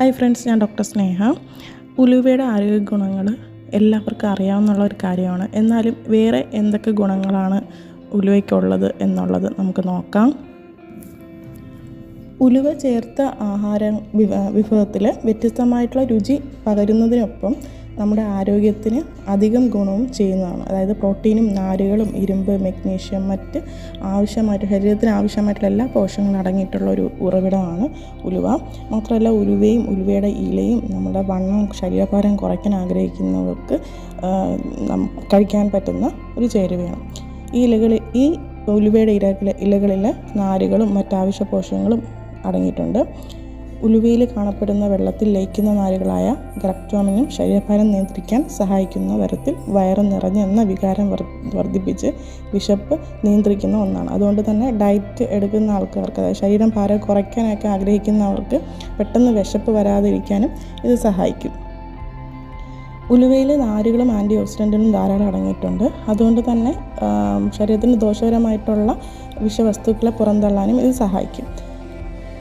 Hi friends ഞാൻ doctor Sneha. ഉലുവയുടെ ആരോഗ്യ ഗുണങ്ങൾ എല്ലാവർക്കും അറിയാവുന്നുള്ള ഒരു കാര്യമാണ്. എന്നാലും വേറെ എന്തൊക്കെ ഗുണങ്ങളാണ് ഉലുവയ്ക്കുള്ളത് എന്നുള്ളത് നമുക്ക് നോക്കാം. ഉലുവ ചേർത്ത ആഹാര വിഭവത്തിൽ വ്യത്യസ്തമായിട്ടുള്ള രുചി പകരുന്നതിനൊപ്പം നമ്മുടെ ആരോഗ്യത്തിന് അധികം ഗുണവും ചെയ്യുന്നതാണ്. അതായത് പ്രോട്ടീനും നാരുകളും ഇരുമ്പ് മെഗ്നീഷ്യം മറ്റ് ആവശ്യമായിട്ട് ശരീരത്തിന് ആവശ്യമായിട്ടുള്ള എല്ലാ പോഷകങ്ങളും അടങ്ങിയിട്ടുള്ള ഒരു ഉറവിടമാണ് ഉലുവ. മാത്രമല്ല ഉലുവയും ഉലുവയുടെ ഇലയും നമ്മുടെ വണ്ണം ശരീരഭാരം കുറയ്ക്കാൻ ആഗ്രഹിക്കുന്നവർക്ക് കഴിക്കാൻ പറ്റുന്ന ഒരു ചേരുവയാണ്. ഈ ഇലകളിൽ ഈ ഉലുവയുടെ ഇലകളിൽ നാരുകളും മറ്റാവശ്യ പോഷകങ്ങളും അടങ്ങിയിട്ടുണ്ട്. ഉലുവയിൽ കാണപ്പെടുന്ന വെള്ളത്തിൽ ലയിക്കുന്ന നാരുകളായ ഗ്രക്ടോമിനും ശരീരഭാരം നിയന്ത്രിക്കാൻ സഹായിക്കുന്ന തരത്തിൽ വയറ് നിറഞ്ഞെന്ന വികാരം വർദ്ധിപ്പിച്ച് വിശപ്പ് നിയന്ത്രിക്കുന്ന ഒന്നാണ്. അതുകൊണ്ട് തന്നെ ഡയറ്റ് എടുക്കുന്ന ആൾക്കാർക്ക് അതായത് ശരീരം ഭാരം കുറയ്ക്കാനൊക്കെ ആഗ്രഹിക്കുന്നവർക്ക് പെട്ടെന്ന് വിശപ്പ് വരാതിരിക്കാനും ഇത് സഹായിക്കും. ഉലുവയിൽ നാരുകളും ആന്റി ഓക്സിഡന്റുകളും ധാരാളം അടങ്ങിയിട്ടുണ്ട്. അതുകൊണ്ട് തന്നെ ശരീരത്തിന് ദോഷകരമായിട്ടുള്ള വിഷവസ്തുക്കളെ പുറന്തള്ളാനും ഇത് സഹായിക്കും.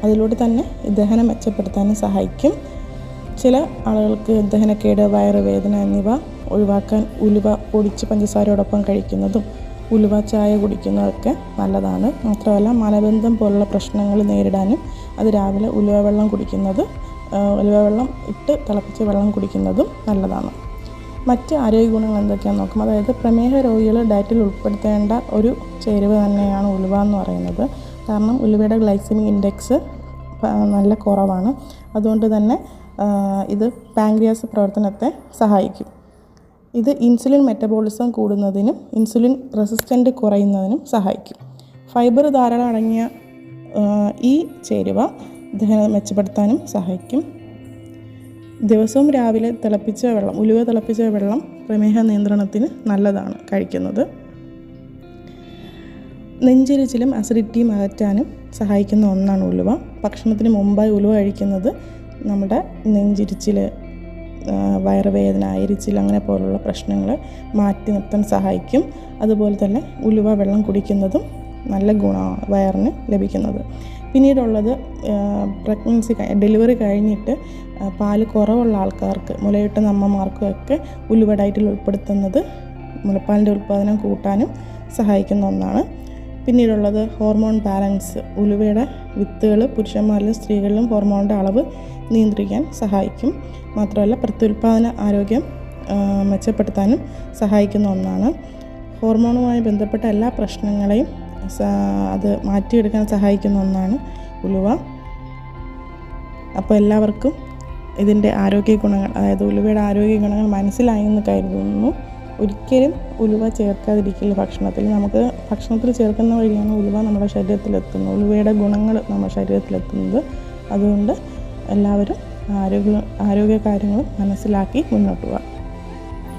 അതിലൂടെ തന്നെ ദഹനം മെച്ചപ്പെടുത്താനും സഹായിക്കും. ചില ആളുകൾക്ക് ദഹനക്കേട് വയറുവേദന എന്നിവ ഒഴിവാക്കാൻ ഉലുവ പൊടിച്ച് പഞ്ചസാരയോടൊപ്പം കഴിക്കുന്നതും ഉലുവ ചായ കുടിക്കുന്നതൊക്കെ നല്ലതാണ്. മാത്രമല്ല മലബന്ധം പോലുള്ള പ്രശ്നങ്ങൾ നേരിടാനും അത് രാവിലെ ഉലുവ വെള്ളം കുടിക്കുന്നത് ഉലുവ വെള്ളം ഇട്ട് തിളപ്പിച്ച് വെള്ളം കുടിക്കുന്നതും നല്ലതാണ്. മറ്റ് ആരോഗ്യ ഗുണങ്ങൾ എന്തൊക്കെയാണെന്ന് നോക്കും അതായത് പ്രമേഹ രോഗികൾ ഡയറ്റിൽ ഉൾപ്പെടുത്തേണ്ട ഒരു ചേരുവ തന്നെയാണ് ഉലുവ എന്ന് പറയുന്നത്. കാരണം ഉലുവയുടെ ഗ്ലൈസിമിക് ഇൻഡെക്സ് നല്ല കുറവാണ്. അതുകൊണ്ട് തന്നെ ഇത് പാങ്ക്രിയാസ് പ്രവർത്തനത്തെ സഹായിക്കും. ഇത് ഇൻസുലിൻ മെറ്റബോളിസം കൂടുന്നതിനും ഇൻസുലിൻ റെസിസ്റ്റന്റ് കുറയുന്നതിനും സഹായിക്കും. ഫൈബർ ധാരാളം അടങ്ങിയ ഈ ചേരുവ ദഹനം മെച്ചപ്പെടുത്താനും സഹായിക്കും. ദിവസവും രാവിലെ തിളപ്പിച്ച വെള്ളം ഉലുവ തിളപ്പിച്ച വെള്ളം പ്രമേഹ നിയന്ത്രണത്തിന് നല്ലതാണ് കഴിക്കുന്നത്. നെഞ്ചിരിച്ചിലും അസിഡിറ്റിയും അകറ്റാനും സഹായിക്കുന്ന ഒന്നാണ് ഉലുവ. ഭക്ഷണത്തിന് മുമ്പായി ഉലുവ കഴിക്കുന്നത് നമ്മുടെ നെഞ്ചിരിച്ചിൽ വയറുവേദന അരിച്ചിൽ അങ്ങനെ പോലുള്ള പ്രശ്നങ്ങൾ മാറ്റി നിർത്താൻ സഹായിക്കും. അതുപോലെ തന്നെ ഉലുവ വെള്ളം കുടിക്കുന്നതും നല്ല ഗുണമാണ് വയറിന് ലഭിക്കുന്നത്. പിന്നീടുള്ളത് പ്രഗ്നൻസി ഡെലിവറി കഴിഞ്ഞിട്ട് പാൽ കുറവുള്ള ആൾക്കാർക്ക് മുലയിട്ട അമ്മമാർക്കും ഒക്കെ ഉലുവ ഡയറ്റിൽ ഉൾപ്പെടുത്തുന്നത് മുലപ്പാലിന്റെ ഉൽപ്പാദനം കൂട്ടാനും സഹായിക്കുന്ന ഒന്നാണ്. പിന്നീടുള്ളത് ഹോർമോൺ ബാലൻസ് ഉലുവയുടെ വിത്തുകൾ പുരുഷന്മാരിലും സ്ത്രീകളിലും ഹോർമോണിന്റെ അളവ് നിയന്ത്രിക്കാൻ സഹായിക്കും. മാത്രമല്ല പ്രത്യുൽപാദന ആരോഗ്യം മെച്ചപ്പെടുത്താനും സഹായിക്കുന്ന ഒന്നാണ്. ഹോർമോണുമായി ബന്ധപ്പെട്ട എല്ലാ പ്രശ്നങ്ങളെയും അത് മാറ്റിയെടുക്കാൻ സഹായിക്കുന്ന ഒന്നാണ് ഉലുവ. അപ്പോൾ എല്ലാവർക്കും ഇതിന്റെ ആരോഗ്യ ഗുണങ്ങൾ അതായത് ഉലുവയുടെ ആരോഗ്യ ഗുണങ്ങൾ മനസ്സിലായി എന്ന് കരുതുന്നു. ഒരിക്കലും ഉലുവ ചേർക്കാതിരിക്കില്ല ഭക്ഷണത്തിൽ. നമുക്ക് ഭക്ഷണത്തിൽ ചേർക്കുന്ന വഴിയാണ് ഉലുവ നമ്മുടെ ശരീരത്തിലെത്തുന്നത്. ഉലുവയുടെ ഗുണങ്ങൾ നമ്മുടെ ശരീരത്തിലെത്തുന്നത്. അതുകൊണ്ട് എല്ലാവരും ആരോഗ്യ ആരോഗ്യ കാര്യങ്ങൾ മനസ്സിലാക്കി മുന്നോട്ട് പോകാം